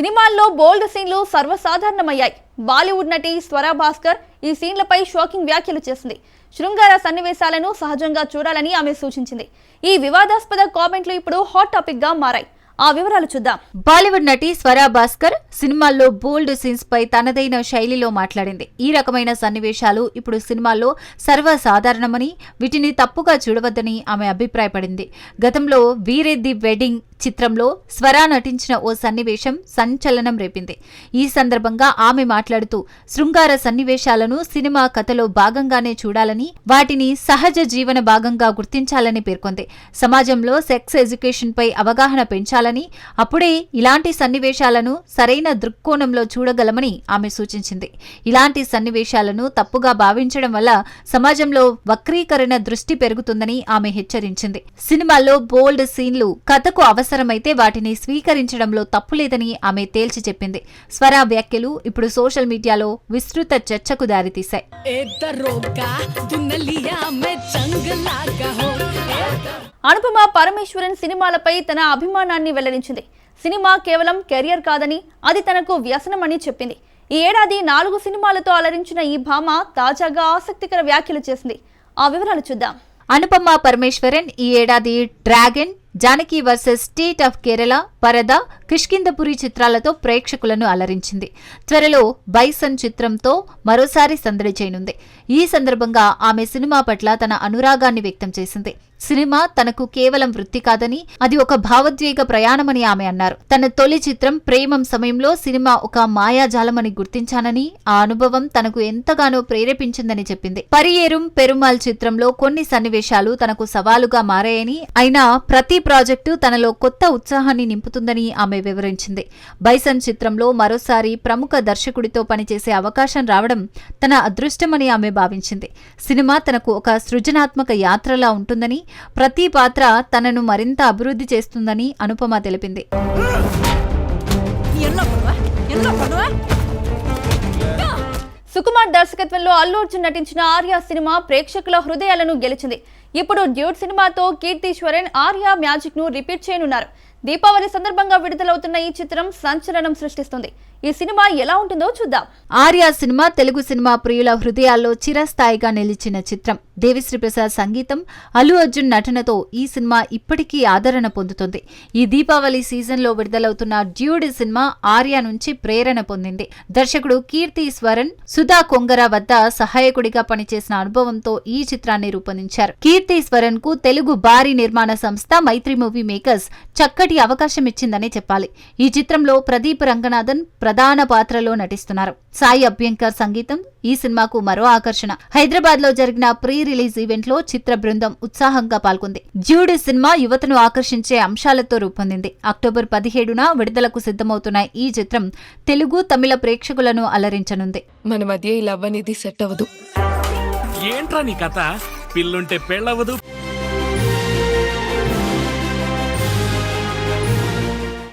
సినిమాల్లో బోల్డ్ సీన్లు సర్వసాధారణమయ్యాయి. బాలీవుడ్ నటి స్వరా భాస్కర్ ఈ సీన్లపై షాకింగ్ వ్యాఖ్యలు చేసింది. శృంగార సన్నివేశాలను సహజంగా చూడాలని ఆమె సూచించింది. ఈ వివాదాస్పద కామెంట్లు ఇప్పుడు హాట్ టాపిక్గా మారాయి. ఆ వివరాలు చూద్దాం. బాలీవుడ్ నటి స్వరా భాస్కర్ సినిమాల్లో బోల్డ్ సీన్స్ పై తనదైన శైలిలో మాట్లాడింది. ఈ రకమైన సన్నివేశాలు ఇప్పుడు సినిమాల్లో సర్వసాధారణమని వీటిని తప్పుగా చూడవద్దని ఆమె అభిప్రాయపడింది. గతంలో వీరే ది వెడ్డింగ్ చిత్రంలో స్వరా నటించిన ఓ సన్నివేశం సంచలనం రేపింది. ఈ సందర్భంగా ఆమె మాట్లాడుతూ శృంగార సన్నివేశాలను సినిమా కథలో భాగంగానే చూడాలని వాటిని సహజ జీవన భాగంగా గుర్తించాలని పేర్కొంది. సమాజంలో సెక్స్ ఎడ్యుకేషన్ పై అవగాహన పెంచాలని అప్పుడే ఇలాంటి సన్నివేశాలను సరైన దృక్కోణంలో చూడగలమని ఆమె సూచించింది. ఇలాంటి సన్నివేశాలను తప్పుగా భావించడం వల్ల సమాజంలో వక్రీకరణ దృష్టి పెరుగుతుందని ఆమె హెచ్చరించింది. సినిమాల్లో బోల్డ్ సీన్లు కథకు అవసరమైతే వాటిని స్వీకరించడంలో తప్పులేదని ఆమె తేల్చి చెప్పింది. స్వర వ్యాఖ్యలు ఇప్పుడు సోషల్ మీడియాలో విస్తృత చర్చకు దారితీశాయి. అనుపమ పరమేశ్వరన్ సినిమాలపై తన అభిమానాన్ని వెల్లడించింది. సినిమా కేవలం కెరియర్ కాదని అది తనకు వ్యసనమని చెప్పింది. ఈ ఏడాది నాలుగు సినిమాలతో అలరించిన ఈ భామ తాజాగా ఆసక్తికర వ్యాఖ్యలు చేసింది. ఆ వివరాలు చూద్దాం. అనుపమ పరమేశ్వరన్ ఈ ఏడాది Dragon Janaki versus state of Kerala Parada Kishkindhapuri చిత్రాలతో ప్రేక్షకులను అలరించింది. త్వరలో బైసన్ చిత్రంతో మరోసారి సందడి చేయనుంది. ఈ సందర్భంగా ఆమె సినిమా పట్ల తన అనురాగాన్ని వ్యక్తం చేసింది. సినిమా తనకు కేవలం వృత్తి కాదని అది ఒక భావోద్వేగ ప్రయాణమని ఆమె అన్నారు. తన తొలి చిత్రం ప్రేమం సమయంలో సినిమా ఒక మాయాజాలమని గుర్తించానని ఆ అనుభవం తనకు ఎంతగానో ప్రేరేపించిందని చెప్పింది. పరియేరుం పెరుమాల్ చిత్రంలో కొన్ని సన్నివేశాలు తనకు సవాలుగా మారాయని అయినా ప్రతి ప్రాజెక్టు తనలో కొత్త ఉత్సాహాన్ని నింపుతుందని ఆమె వివరించింది. బైసన్ చిత్రంలో మరోసారి ప్రముఖ దర్శకుడితో పనిచేసే అవకాశం రావడం తన అదృష్టమని ఆమె భావించింది. సినిమా తనకు ఒక సృజనాత్మక యాత్రలా ఉంటుందని ప్రతి పాత్ర తనను మరింత అభివృద్ధి చేస్తుందని అనుపమ తెలిపింది. సుకుమార్ దర్శకత్వంలో అల్లు అర్జున్ నటించిన ఆర్య సినిమా ప్రేక్షకుల హృదయాలను గెలిచింది. ఇప్పుడు డ్యూట్ సినిమాతో కీర్తీశ్వరన్ ఆర్య మ్యాజిక్ను రిపీట్ చేయనున్నారు. దీపావళి సందర్భంగా విడుదలవుతున్న ఈ చిత్రం సంచలనం సృష్టిస్తుంది. ఈ సినిమా ఎలా ఉంటుందో చూద్దాం. ఆర్య సినిమా తెలుగు సినిమా ప్రియుల హృదయాల్లో చిరస్థాయిగా నిలిచిన చిత్రం. దేవిశ్రీ ప్రసాద్ సంగీతం అల్లు అర్జున్ నటనతో ఈ సినిమా ఇప్పటికీ ఆదరణ పొందుతుంది. ఈ దీపావళి సీజన్లో విడుదలవుతున్న డ్యూడ్ సినిమా ఆర్య నుంచి ప్రేరణ పొందింది. దర్శకుడు కీర్తి స్వరన్ సుధా కొంగర వద్ద సహాయకుడిగా పనిచేసిన అనుభవంతో ఈ చిత్రాన్ని రూపొందించారు. కీర్తి స్వరన్కు తెలుగు భారీ నిర్మాణ సంస్థ మైత్రి మూవీ మేకర్స్ చక్కటి చక్కటి అవకాశం ఇచ్చిందనే చెప్పాలి. ఈ చిత్రంలో ప్రదీప్ రంగనాథన్ ప్రధాన పాత్రలో నటిస్తున్నారు. సాయి అభ్యంకర్ సంగీతం ఈ సినిమాకు మరో ఆకర్షణ. హైదరాబాద్లో జరిగిన ప్రీ రిలీజ్ ఈవెంట్లో చిత్ర బృందం ఉత్సాహంగా పాల్గొంది. జ్యూడ్ సినిమా యువతను ఆకర్షించే అంశాలతో రూపొందింది. అక్టోబర్ పదిహేడున విడుదలకు సిద్ధమవుతున్న ఈ చిత్రం తెలుగు తమిళ ప్రేక్షకులను అలరించనుంది. మన మధ్య ఈ లవ్ అనేది సెట్ అవ్వదు. ఏంట్రా నీ కథ? పిల్లుంటే పెళ్ళవదు